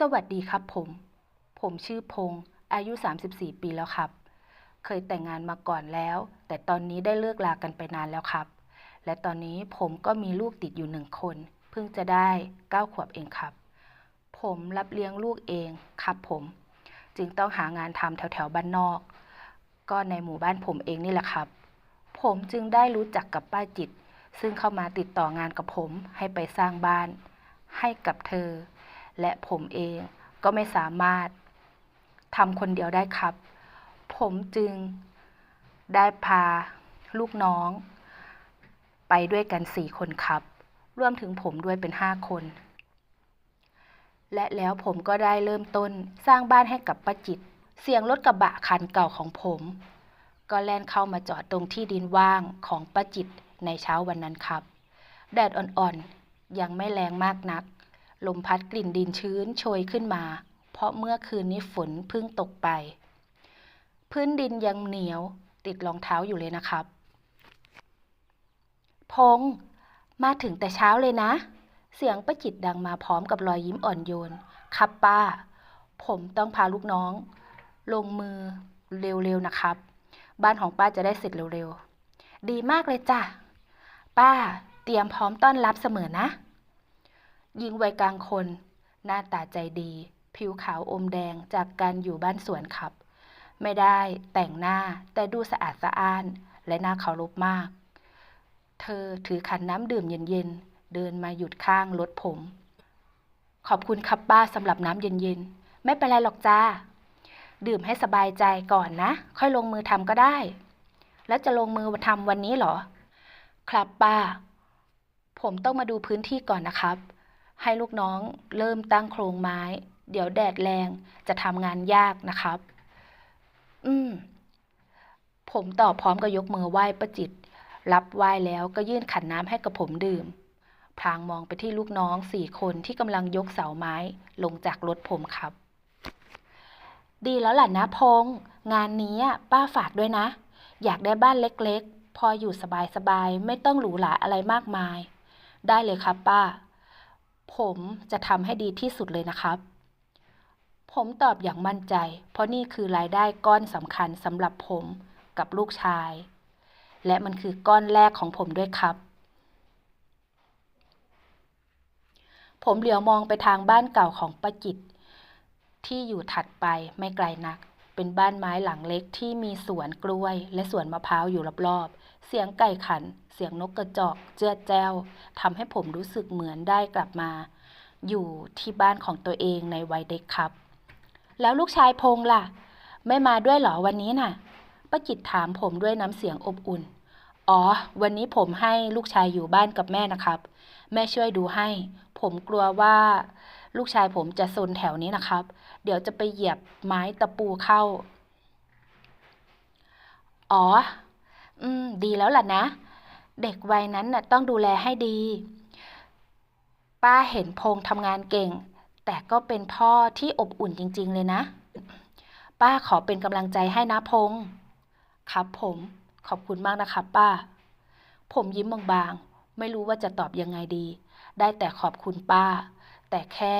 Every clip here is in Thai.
สวัสดีครับผม ผมชื่อพงษ์อายุ 34 ปีแล้วครับ เคยแต่งงานมาก่อนแล้ว แต่ตอนนี้ได้เลิกลากันไปนานแล้วครับ และตอนนี้ผมก็มีลูกติดอยู่หนึ่งคน เพิ่งจะได้ 9 ขวบเองครับ ผมรับเลี้ยงลูกเองครับผม จึงต้องหางานทำแถวๆบ้านนอก ก็ในหมู่บ้านผมเองนี่แหละครับ ผมจึงได้รู้จักกับป้าจิต ซึ่งเข้ามาติดต่องานกับผมให้ไปสร้างบ้าน ให้กับเธอ และผมเองก็ไม่สามารถทำคนเดียวได้ครับ ผมจึงได้พาลูกน้อง ไปด้วยกันสี่คนครับ รวมถึงผมด้วยเป็นห้าคน และแล้วผมก็ได้เริ่มต้นสร้างบ้านให้กับป้าจิต เสียงรถกระบะคันเก่าของผม ก็แล่นเข้ามาจอดตรงที่ดินว่างของป้าจิตในเช้าวันนั้นครับ แดดอ่อนๆ ยังไม่แรงมากนัก ลมพัดกลิ่นดินชื้นโชยขึ้นมา เพราะเมื่อคืนนี้ฝนเพิ่งตกไป พื้นดินยังเหนียว ติดรองเท้าอยู่เลยนะครับ พงษ์มาถึงแต่เช้าเลยนะ เสียงป้าจิตดังมาพร้อมกับรอยยิ้มอ่อนโยน ครับป้า ผมต้องพาลูกน้อง ลงมือเร็วๆนะครับ บ้านของป้าจะได้เสร็จเร็วๆ ดีมากเลยจ้ะ ป้าเตรียมพร้อมต้อนรับเสมอนะ หญิงวัยกลางคน หน้าตาใจดี ผิวขาวอมแดงจากการอยู่บ้านสวนครับ ไม่ได้แต่งหน้าแต่ดูสะอาดสะอ้าน และน่าเคารพมาก เธอถือขันน้ำดื่มเย็นๆ เดินมาหยุดข้างรถผม ขอบคุณครับป้าสำหรับน้ำเย็นๆ ไม่เป็นไรหรอกจ้า ดื่มให้สบายใจก่อนนะ ค่อยลงมือทำก็ได้ แล้วจะลงมือทำวันนี้เหรอ ครับป้า ผมต้องมาดูพื้นที่ก่อนนะครับ ให้ลูกน้องเริ่มตั้งโครงไม้ เดี๋ยวแดดแรงจะทำงานยากนะครับ อืม ผมตอบพร้อมกับยกมือไหว้ประจิต รับไหว้แล้วก็ยื่นขันน้ำให้กับผมดื่ม พลางมองไปที่ลูกน้องสี่คนที่กำลังยกเสาไม้ลงจากรถผมครับ ดีแล้วล่ะนะพงษ์งานนี้ป้าฝากด้วยนะ อยากได้บ้านเล็กๆ พออยู่สบายๆ ไม่ต้องหรูหราอะไรมากมาย ได้เลยครับป้า ผมจะทำให้ดีที่สุดเลยนะครับ ผมตอบอย่างมั่นใจ เพราะนี่คือรายได้ก้อนสำคัญสำหรับผมกับลูกชาย และมันคือก้อนแรกของผมด้วยครับ ผมเหลียวมองไปทางบ้านเก่าของป้าจิต ที่อยู่ถัดไปไม่ไกลนัก เป็นบ้านไม้หลังเล็กที่มีสวนกล้วย และสวนมะพร้าวอยู่รอบๆ เสียงไก่ขัน เสียงนกกระจอก เจือแจ้วทำให้ผมรู้สึกเหมือนได้กลับมา อยู่ที่บ้านของตัวเองในวัยเด็กครับ แล้วลูกชายพงษ์ล่ะ ไม่มาด้วยหรอวันนี้น่ะป้าจิตถามผมด้วยน้ำเสียงอบอุ่น อ๋อ วันนี้ผมให้ลูกชายอยู่บ้านกับแม่นะครับ แม่ช่วยดูให้ ผมกลัวว่าลูกชายผมจะซนแถวนี้นะครับ เดี๋ยวจะไปเหยียบไม้ตะปูเข้า อ๋อ อืม ดีแล้วล่ะนะ เด็กวัยนั้นน่ะต้องดูแลให้ดี ป้าเห็นพงษ์ทำงานเก่ง แต่ก็เป็นพ่อที่อบอุ่นจริง ๆ เลยนะ ป้าขอเป็นกำลังใจให้นะพงษ์ครับผมขอบคุณมากนะครับป้า ผมยิ้มบางๆ ไม่รู้ว่าจะตอบยังไงดี ได้แต่ขอบคุณป้า แต่แค่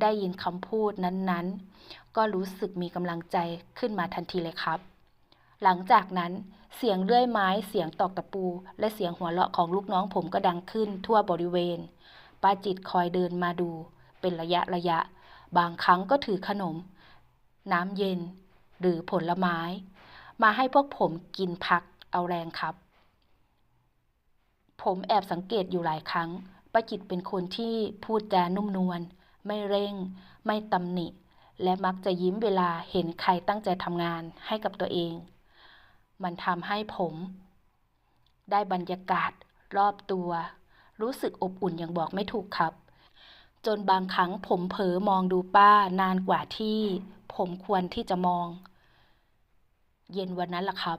ได้ยินคำพูดนั้นๆ ก็รู้สึกมีกำลังใจขึ้นมาทันทีเลยครับ หลังจากนั้น เสียงเลื่อยไม้ เสียงตอกตะปู และเสียงหัวเราะของลูกน้องผมก็ดังขึ้นทั่วบริเวณ ป้าจิตคอยเดินมาดู เป็นระยะระยะ บางครั้งก็ถือขนม น้ำเย็น หรือผลไม้ มาให้พวกผมกินพักเอาแรงครับ ผมแอบสังเกตอยู่หลายครั้ง ป้าจิตเป็นคนที่พูดจานุ่มนวล ไม่เร่ง ไม่ตำหนิ และมักจะยิ้มเวลาเห็นใครตั้งใจทำงานให้กับตัวเอง มันทำให้ผม ได้บรรยากาศรอบตัว รู้สึกอบอุ่นอย่างบอกไม่ถูกครับ จนบางครั้งผมเผลอมองดูป้านานกว่าที่ ผมควรที่จะมอง เย็นวันนั้นล่ะครับ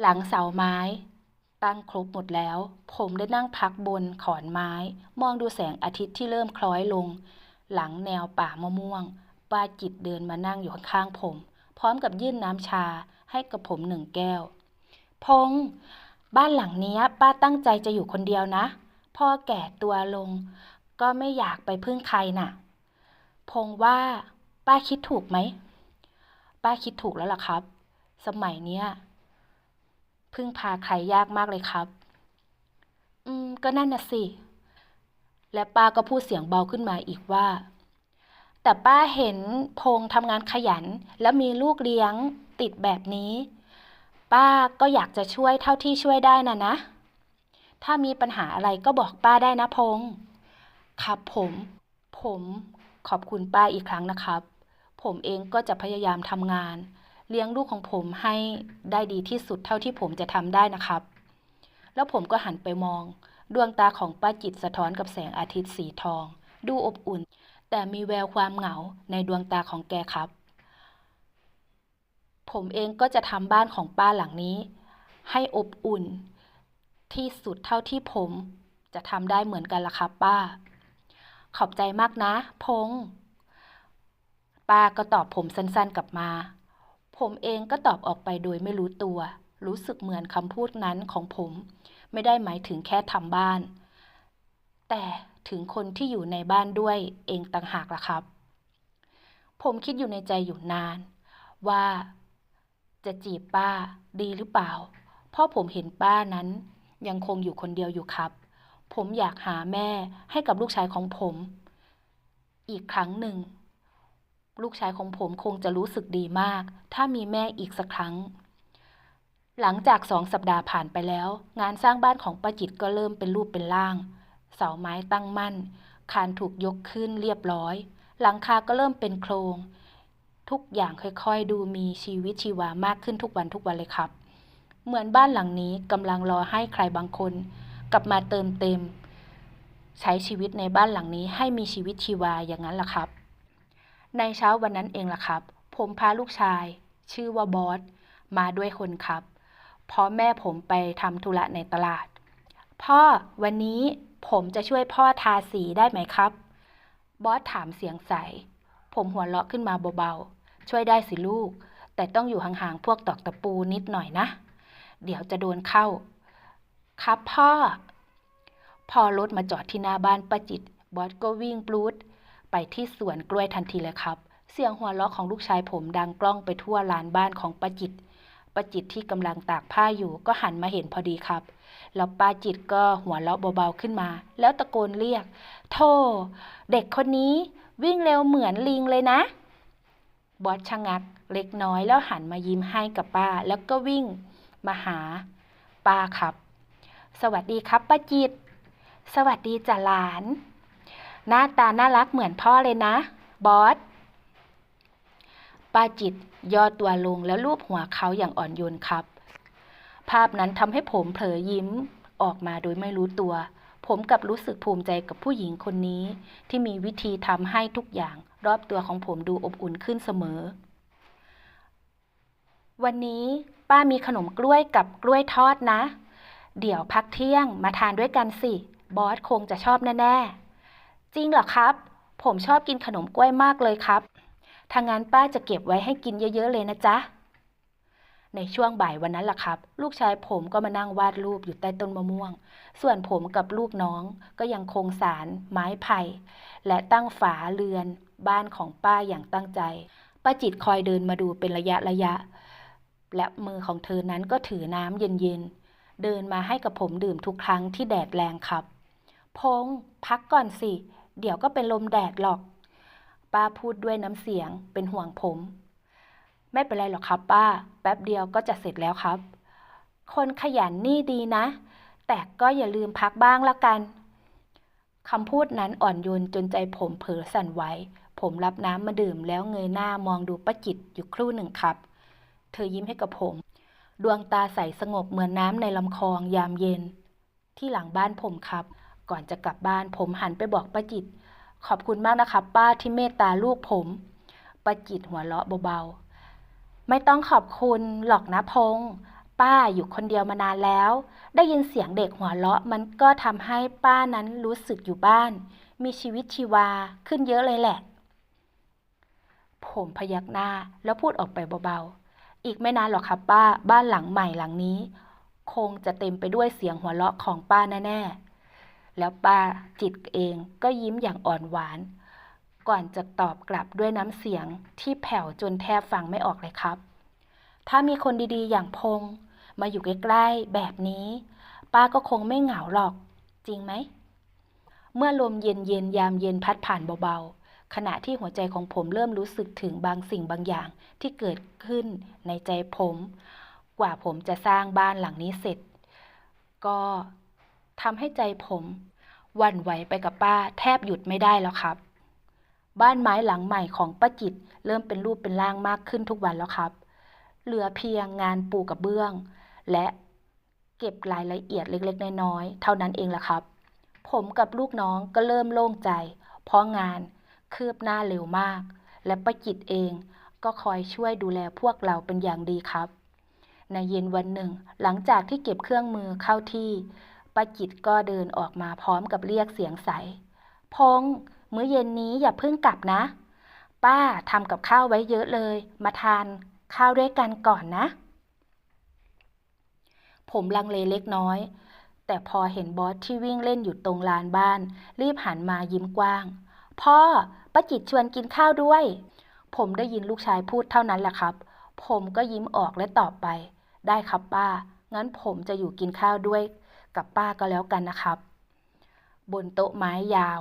หลังเสาไม้ตั้งครบหมดแล้ว ผมได้นั่งพักบนขอนไม้ มองดูแสงอาทิตย์ที่เริ่มคล้อยลง หลังแนวป่ามะม่วงป้าจิตเดินมานั่งอยู่ข้างๆผม พร้อมกับยื่นน้ำชาให้กับผมหนึ่งแก้ว พงษ์บ้านหลังนี้ป้าตั้งใจจะอยู่คนเดียวนะ พ่อแก่ตัวลง ก็ไม่อยากไปพึ่งใครน่ะ พงว่า ป้าคิดถูกไหม ป้าคิดถูกแล้วล่ะครับ สมัยเนี้ยพึ่งพาใครยากมากเลยครับ อืม ก็นั่นน่ะสิ และป้าก็พูดเสียงเบาขึ้นมาอีกว่า แต่ป้าเห็นพงทำงานขยัน แล้วมีลูกเลี้ยง ติดแบบนี้ ป้าก็อยากจะช่วยเท่าที่ช่วยได้นะนะ ถ้ามีปัญหาอะไรก็บอกป้าได้นะพงครับผม ผมขอบคุณป้าอีกครั้งนะครับ ผมเองก็จะพยายามทำงาน เลี้ยงลูกของผมให้ได้ดีที่สุดเท่าที่ผมจะทำได้นะครับ แล้วผมก็หันไปมอง ดวงตาของป้าจิตสะท้อนกับแสงอาทิตย์สีทอง ดูอบอุ่น แต่มีแววความเหงาในดวงตาของแกครับ ผมเองก็จะทำบ้านของป้าหลังนี้ ให้อบอุ่น ที่สุดเท่าที่ผมจะทำได้เหมือนกันล่ะครับป้า ขอบใจมากนะ พง ป้าก็ตอบผมสั้นๆกลับมา ผมเองก็ตอบออกไปโดยไม่รู้ตัว รู้สึกเหมือนคำพูดนั้นของผม ไม่ได้หมายถึงแค่ทำบ้าน แต่ถึงคนที่อยู่ในบ้านด้วยเองต่างหากล่ะครับ ผมคิดอยู่ในใจอยู่นาน ว่า จะจีบป้าดีหรือเปล่า เพราะผมเห็นป้านั้น ยังคงอยู่คนเดียวอยู่ครับ ผมอยากหาแม่ให้กับลูกชายของผม อีกครั้งหนึ่ง ลูกชายของผมคงจะรู้สึกดีมาก ถ้ามีแม่อีกสักครั้ง หลังจากสองสัปดาห์ผ่านไปแล้ว งานสร้างบ้านของป้าจิตก็เริ่มเป็นรูปเป็นร่าง เสาไม้ตั้งมั่น คานถูกยกขึ้นเรียบร้อย หลังคาก็เริ่มเป็นโครง ทุกอย่างค่อยๆ ดูมีชีวิตชีวามากขึ้นทุกวันทุกวันเลยครับ เหมือนบ้านหลังนี้กำลังรอให้ใครบางคน กลับมาเติมเต็ม ใช้ชีวิตในบ้านหลังนี้ให้มีชีวิตชีวาอย่างนั้นล่ะครับ ในเช้าวันนั้นเองล่ะครับ ผมพาลูกชาย ชื่อว่าบอสมาด้วยคนครับเพราะแม่ผมไปทำธุระในตลาด พ่อวันนี้ผมจะช่วยพ่อทาสีได้ไหมครับ บอสถามเสียงใส ผมหัวเราะขึ้นมาเบาๆ ช่วยได้สิลูก แต่ต้องอยู่ห่างๆ พวกตอกตะปูนิดหน่อยนะ เดี๋ยวจะโดนเข้า ครับพ่อ พอรถมาจอดที่หน้าบ้านป้าจิต บอสก็วิ่งปลูดไปที่สวนกล้วยทันทีเลยครับ เสียงหัวเราะของลูกชายผมดังกล้องไปทั่วลานบ้านของป้าจิตป้าจิตที่กำลังตากผ้าอยู่ก็หันมาเห็นพอดีครับ แล้วป้าจิตก็หัวเราะเบาๆขึ้นมา แล้วตะโกนเรียก โธ่เด็กคนนี้ วิ่งเร็วเหมือนลิงเลยนะ บอสชะงักเล็กน้อยแล้วหันมายิ้มให้กับป้า แล้วก็วิ่งมาหาป้าครับ สวัสดีครับป้าจิต สวัสดีจ้ะหลาน หน้าตาน่ารักเหมือนพ่อเลยนะ บอสป้าจิตย่อตัวลงแล้วลูบหัวเขาอย่างอ่อนโยนครับ ภาพนั้นทำให้ผมเผลอยิ้มออกมาโดยไม่รู้ตัว ผมกับรู้สึกภูมิใจกับผู้หญิงคนนี้ ที่มีวิธีทำให้ทุกอย่างรอบตัวของผมดูอบอุ่นขึ้นเสมอ วันนี้ป้ามีขนมกล้วยกับกล้วยทอดนะ เดี๋ยวพักเที่ยงมาทานด้วยกันสิ บอสคงจะชอบแน่ๆ จริงเหรอครับ ผมชอบกินขนมกล้วยมากเลยครับถ้างั้นป้าจะเก็บไว้ให้กินเยอะๆเลยนะจ๊ะ ในช่วงบ่ายวันนั้นล่ะครับ ลูกชายผมก็มานั่งวาดรูปอยู่ใต้ต้นมะม่วง ส่วนผมกับลูกน้องก็ยังคงสารไม้ไผ่ และตั้งฝาเรือนบ้านของป้าอย่างตั้งใจ ป้าจิตคอยเดินมาดูเป็นระยะระยะ และมือของเธอนั้นก็ถือน้ำเย็นๆ เดินมาให้กับผมดื่มทุกครั้งที่แดดแรงครับ พงษ์พักก่อนสิ เดี๋ยวก็เป็นลมแดดหรอก ป้าพูดด้วยน้ำเสียงเป็นห่วงผม ไม่เป็นไรหรอกครับป้า แป๊บเดียวก็จะเสร็จแล้วครับ คนขยันนี่ดีนะ แต่ก็อย่าลืมพักบ้างละกันคำพูดนั้นอ่อนโยนจนใจผมเผลอสั่นไหวผมรับน้ำมาดื่มแล้วเงยหน้ามองดูป้าจิตอยู่ครู่หนึ่งครับ เธอยิ้มให้กับผม ดวงตาใสสงบเหมือนน้ำในลำคลองยามเย็น ที่หลังบ้านผมครับ ก่อนจะกลับบ้านผมหันไปบอกป้าจิต ขอบคุณมากนะครับ ป้าที่เมตตาลูกผมป้าจิตหัวเราะเบาๆ ไม่ต้องขอบคุณหรอกนะพงษ์ป้าอยู่คนเดียวมานานแล้ว ได้ยินเสียงเด็กหัวเราะมันก็ทำให้ป้านั้นรู้สึกอยู่บ้าน มีชีวิตชีวาขึ้นเยอะเลยแหละ ผมพยักหน้าแล้วพูดออกไปเบาๆ อีกไม่นานหรอกครับป้าบ้านหลังใหม่หลังนี้ คงจะเต็มไปด้วยเสียงหัวเราะของป้าแน่ๆ แล้วป้าจิตเองก็ยิ้มอย่างอ่อนหวาน ก่อนจะตอบกลับด้วยน้ำเสียงที่แผ่วจนแทบฟังไม่ออกเลยครับ ถ้ามีคนดีๆ อย่างพงษ์มาอยู่ใกล้ๆแบบนี้ ป้าก็คงไม่เหงาหรอก จริงไหม เมื่อลมเย็นๆยามเย็นพัดผ่านเบาๆ ขณะที่หัวใจของผมเริ่มรู้สึกถึงบางสิ่งบางอย่างที่เกิดขึ้นในใจผม กว่าผมจะสร้างบ้านหลังนี้เสร็จ ก็ทำให้ใจผมวันไหวไปกับป้าแทบหยุดไม่ได้แล้วครับ บ้านไม้หลังใหม่ของป้าจิต เริ่มเป็นรูปเป็นร่างมากขึ้นทุกวันแล้วครับ เหลือเพียงงานปูกระเบื้อง และเก็บรายละเอียดเล็กๆ น้อยๆ เท่านั้นเองล่ะครับ ผมกับลูกน้องก็เริ่มโล่งใจ เพราะงานคืบหน้าเร็วมาก และป้าจิตเองก็คอยช่วยดูแลพวกเราเป็นอย่างดีครับ ในเย็นวันหนึ่ง หลังจากที่เก็บเครื่องมือเข้าที่ป้าจิตก็เดินออกมาพร้อมกับเรียกเสียงใส พง มื้อเย็นนี้อย่าเพิ่งกลับนะ ป้าทำกับข้าวไว้เยอะเลย มาทานข้าวด้วยกันก่อนนะ ผมลังเลเล็กน้อย แต่พอเห็นบอสที่วิ่งเล่นอยู่ตรงลานบ้าน รีบหันมายิ้มกว้าง พ่อป้าจิตชวนกินข้าวด้วย ผมได้ยินลูกชายพูดเท่านั้นแหละครับ ผมก็ยิ้มออกและตอบไป ได้ครับป้า งั้นผมจะอยู่กินข้าวด้วยกับป้าก็แล้วกันนะครับ บนโต๊ะไม้ยาว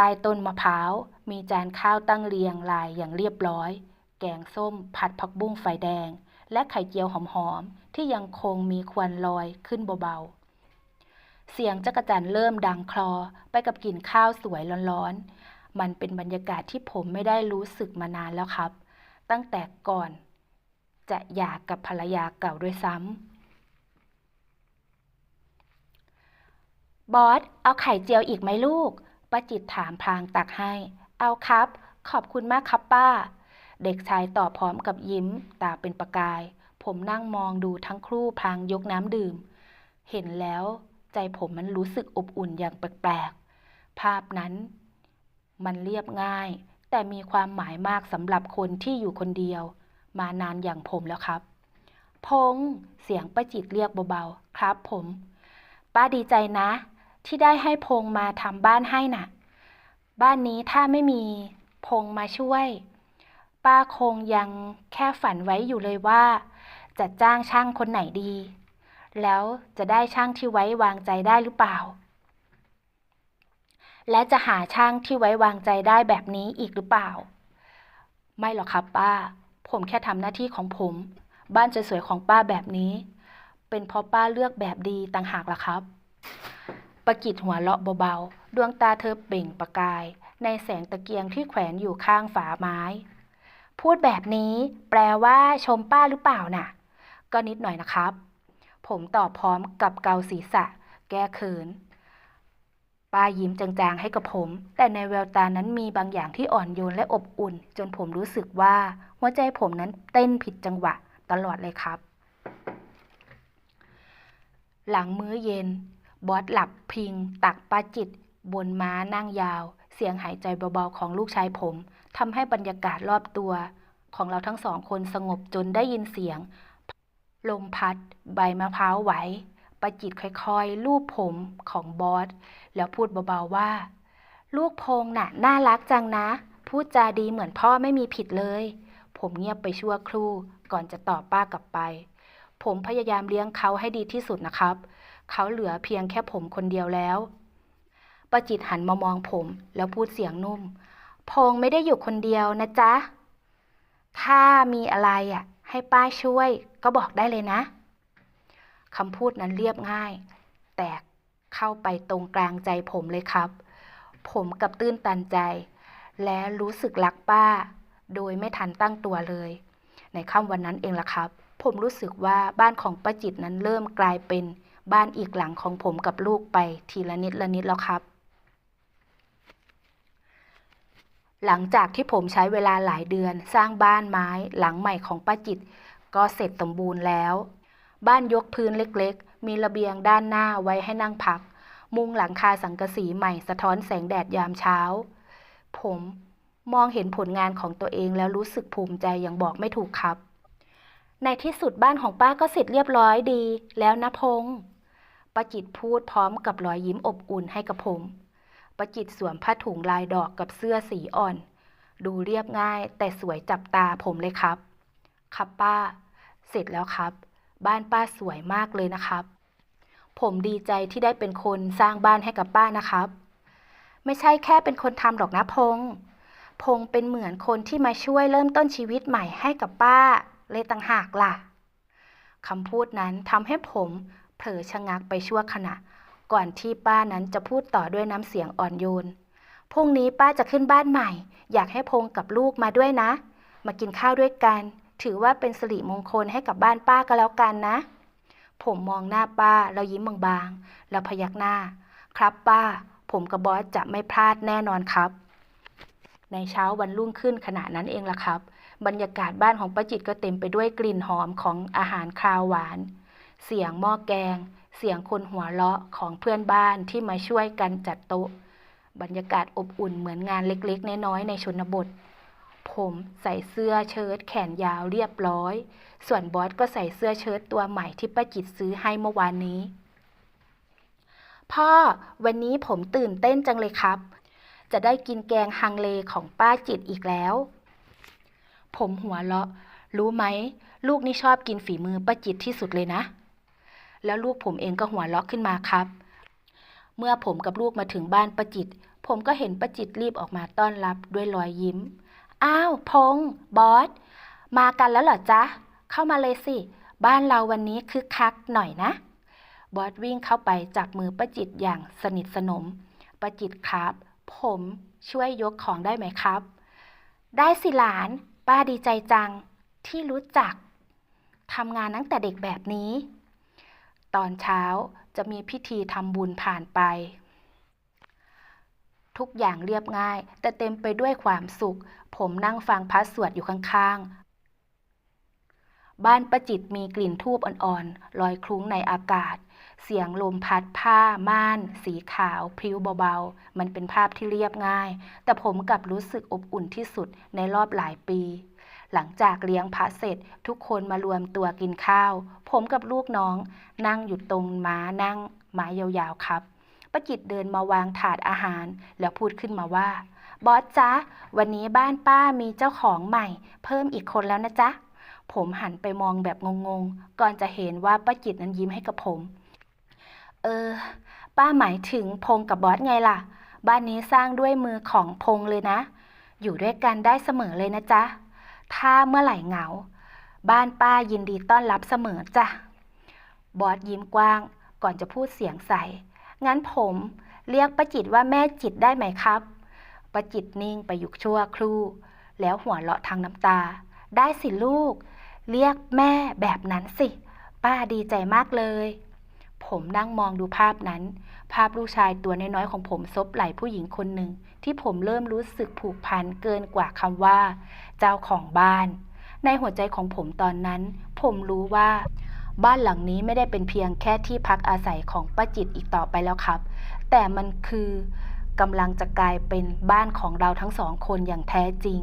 ใต้ต้นมะพร้าว มีจานข้าวตั้งเรียงรายอย่างเรียบร้อย แกงส้ม ผัดผักบุ้งไฟแดง และไข่เจียวหอมๆ ที่ยังคงมีควันลอยขึ้นเบาๆ เสียงจักรจันเริ่มดังคลอไปกับกลิ่นข้าวสวยร้อนๆ มันเป็นบรรยากาศที่ผมไม่ได้รู้สึกมานานแล้วครับ ตั้งแต่ก่อน จะหย่ากกับภรรยาเก่าด้วยซ้ำบอส เอาไข่เจียวอีกไหมลูก ป้าจิตถามพลางตักให้ เอาครับ ขอบคุณมากครับป้า เด็กชายตอบพร้อมกับยิ้ม ตาเป็นประกาย ผมนั่งมองดูทั้งครู่พลางยกน้ำดื่ม เห็นแล้ว ใจผมมันรู้สึกอบอุ่นอย่างแปลกๆ ภาพนั้น มันเรียบง่าย แต่มีความหมายมากสำหรับคนที่อยู่คนเดียว มานานอย่างผมแล้วครับ พงษ์เสียงป้าจิตเรียกเบาๆ ครับผม ป้าดีใจนะ ที่ได้ให้พงมาทำบ้านให้น่ะ บ้านนี้ถ้าไม่มีพงมาช่วย ป้าคงยังแค่ฝันไว้อยู่เลยว่า จะจ้างช่างคนไหนดี แล้วจะได้ช่างที่ไว้วางใจได้หรือเปล่า และจะหาช่างที่ไว้วางใจได้แบบนี้อีกหรือเปล่า ไม่หรอกครับป้า ผมแค่ทำหน้าที่ของผม บ้านจะสวยของป้าแบบนี้ เป็นเพราะป้าเลือกแบบดีต่างหากล่ะครับ ประกิดหัวเราะเบาๆ ดวงตาเธอเปล่งประกาย ในแสงตะเกียงที่แขวนอยู่ข้างฝาไม้ พูดแบบนี้แปลว่าชมป้าหรือเปล่าน่ะ ก็นิดหน่อยนะครับ ผมตอบพร้อมกับเกาศีรษะ แก้เขิน ป้ายิ้มจางๆให้กับผม แต่ในแววตานั้นมีบางอย่างที่อ่อนโยนและอบอุ่น จนผมรู้สึกว่า หัวใจผมนั้นเต้นผิดจังหวะตลอดเลยครับ หลังมื้อเย็น บอสหลับพิง ตักปาจิต บนม้านั่งยาว เสียงหายใจเบาๆของลูกชายผมทำให้บรรยากาศรอบตัว ของเราทั้งสองคนสงบจนได้ยินเสียง ลมพัด ใบมะพร้าวไหวปาจิตค่อยๆ ลูบผมของบอส แล้วพูดเบาๆว่า ลูกพงษ์น่ะ น่ารักจังนะ พูดจาดีเหมือนพ่อไม่มีผิดเลย ผมเงียบไปชั่วครู่ ก่อนจะตอบป้ากลับไป ผมพยายามเลี้ยงเขาให้ดีที่สุดนะครับ เขาเหลือเพียงแค่ผมคนเดียวแล้วป้าจิตหันมามองผมแล้วพูดเสียงนุ่ม พงษ์ไม่ได้อยู่คนเดียวนะจ๊ะ ถ้ามีอะไรอะ ให้ป้าช่วยก็บอกได้เลยนะคำพูดนั้นเรียบง่าย แต่เข้าไปตรงกลางใจผมเลยครับ ผมกับตื้นตันใจ และรู้สึกรักป้า โดยไม่ทันตั้งตัวเลย ในค่ำวันนั้นเองล่ะครับ ผมรู้สึกว่าบ้านของป้าจิตนั้นเริ่มกลายเป็น บ้านอีกหลังของผมกับลูกไปทีละนิดละนิดแล้วครับ หลังจากที่ผมใช้เวลาหลายเดือนสร้างบ้านไม้หลังใหม่ของป้าจิต ก็เสร็จสมบูรณ์แล้ว บ้านยกพื้นเล็กๆ มีระเบียงด้านหน้าไว้ให้นั่งพัก มุงหลังคาสังกะสีใหม่สะท้อนแสงแดดยามเช้า ผมมองเห็นผลงานของตัวเองแล้วรู้สึกภูมิใจอย่างบอกไม่ถูกครับ ในที่สุดบ้านของป้าก็เสร็จเรียบร้อยดี แล้วนะพงษ์ ป้าจิตพูดพร้อมกับรอยยิ้มอบอุ่นให้กับผมประจิตสวมผ้าถุงลายดอกกับเสื้อสีอ่อน ดูเรียบง่ายแต่สวยจับตาผมเลยครับ ครับป้า เสร็จแล้วครับ บ้านป้าสวยมากเลยนะครับ ผมดีใจที่ได้เป็นคนสร้างบ้านให้กับป้านะครับ ไม่ใช่แค่เป็นคนทำหรอกนะพงษ์พงษ์เป็นเหมือนคนที่มาช่วยเริ่มต้นชีวิตใหม่ให้กับป้า เลยต่างหากล่ะคำพูดนั้นทำให้ผม เผลอชะงักไปชั่วขณะ ก่อนที่ป้านั้นจะพูดต่อด้วยน้ำเสียงอ่อนโยน พรุ่งนี้ป้าจะขึ้นบ้านใหม่ อยากให้พงกับลูกมาด้วยนะ มากินข้าวด้วยกัน ถือว่าเป็นสิริมงคลให้กับบ้านป้าก็แล้วกันนะ ผมมองหน้าป้าแล้วยิ้มบางๆ แล้วพยักหน้า ครับป้า ผมกับบอสจะไม่พลาดแน่นอนครับในเช้าวันรุ่งขึ้นขณะนั้นเองล่ะครับ บรรยากาศบ้านของป้าจิตก็เต็มไปด้วยกลิ่นหอมของอาหารคาวหวาน เสียงหม้อแกง เสียงคนหัวเราะของเพื่อนบ้านที่มาช่วยกันจัดโต๊ะ บรรยากาศอบอุ่นเหมือนงานเล็กๆ น้อยๆในชนบท ผมใส่เสื้อเชิ้ตแขนยาวเรียบร้อย ส่วนบอสก็ใส่เสื้อเชิ้ตตัวใหม่ที่ป้าจิตซื้อให้เมื่อวานนี้ พ่อ วันนี้ผมตื่นเต้นจังเลยครับ จะได้กินแกงฮังเลของป้าจิตอีกแล้ว ผมหัวเราะรู้ไหม ลูกนี่ชอบกินฝีมือป้าจิตที่สุดเลยนะ แล้วลูกผมเองก็หัวเราะขึ้นมาครับ เมื่อผมกับลูกมาถึงบ้านป้าจิต ผมก็เห็นป้าจิตรีบออกมาต้อนรับด้วยรอยยิ้ม อ้าว พงษ์บอส มากันแล้วเหรอจ๊ะ เข้ามาเลยสิ บ้านเราวันนี้คึกคักหน่อยนะ บอสวิ่งเข้าไปจับมือป้าจิตอย่างสนิทสนมป้าจิตครับ ผมช่วยยกของได้ไหมครับ ได้สิหลาน ป้าดีใจจังที่รู้จักทำงานตั้งแต่เด็กแบบนี้ ตอนเช้าจะมีพิธีทำบุญผ่านไป ทุกอย่างเรียบง่าย แต่เต็มไปด้วยความสุข ผมนั่งฟังพระสวดอยู่ข้างๆ บ้านประจิตมีกลิ่นทูบอ่อนๆลอยคลุ้งในอากาศ เสียงลมพัดผ้า ม่าน สีขาวพลิ้วเบาๆ มันเป็นภาพที่เรียบง่าย แต่ผมกลับรู้สึกอบอุ่นที่สุดในรอบหลายปี หลังจากเลี้ยงพระเสร็จทุกคนมารวมตัวกินข้าว ผมกับลูกน้อง นั่งอยู่ตรงม้านั่งไม้ยาวๆครับป้าจิตเดินมาวางถาดอาหาร แล้วพูดขึ้นมาว่า บอสจ๊ะ วันนี้บ้านป้ามีเจ้าของใหม่ เพิ่มอีกคนแล้วนะจ๊ะ ผมหันไปมองแบบงงๆ ก่อนจะเห็นว่าป้าจิตนั้นยิ้มให้กับผม เออ ป้าหมายถึงพงกับบอสไงล่ะ บ้านนี้สร้างด้วยมือของพงเลยนะ อยู่ด้วยกันได้เสมอเลยนะจ๊ะ ถ้าเมื่อไหร่เหงา บ้านป้ายินดีต้อนรับเสมอจ้ะ บอสยิ้มกว้างก่อนจะพูดเสียงใส งั้นผมเรียกป้าจิตว่าแม่จิตได้ไหมครับป้าจิตนิ่งไปอยู่ชั่วครู่ แล้วหัวเราะทางน้ำตา ได้สิลูก เรียกแม่แบบนั้นสิ ป้าดีใจมากเลย ผมนั่งมองดูภาพนั้น ภาพลูกชายตัวน้อยๆของผมซบไหล่ผู้หญิงคนหนึ่ง ที่ผมเริ่มรู้สึกผูกพันเกินกว่าคำว่า เจ้าของบ้าน ในหัวใจของผมตอนนั้น ผมรู้ว่า บ้านหลังนี้ไม่ได้เป็นเพียงแค่ที่พักอาศัยของป้าจิตอีกต่อไปแล้วครับ แต่มันคือกำลังจะกลายเป็นบ้านของเราทั้งสองคนอย่างแท้จริง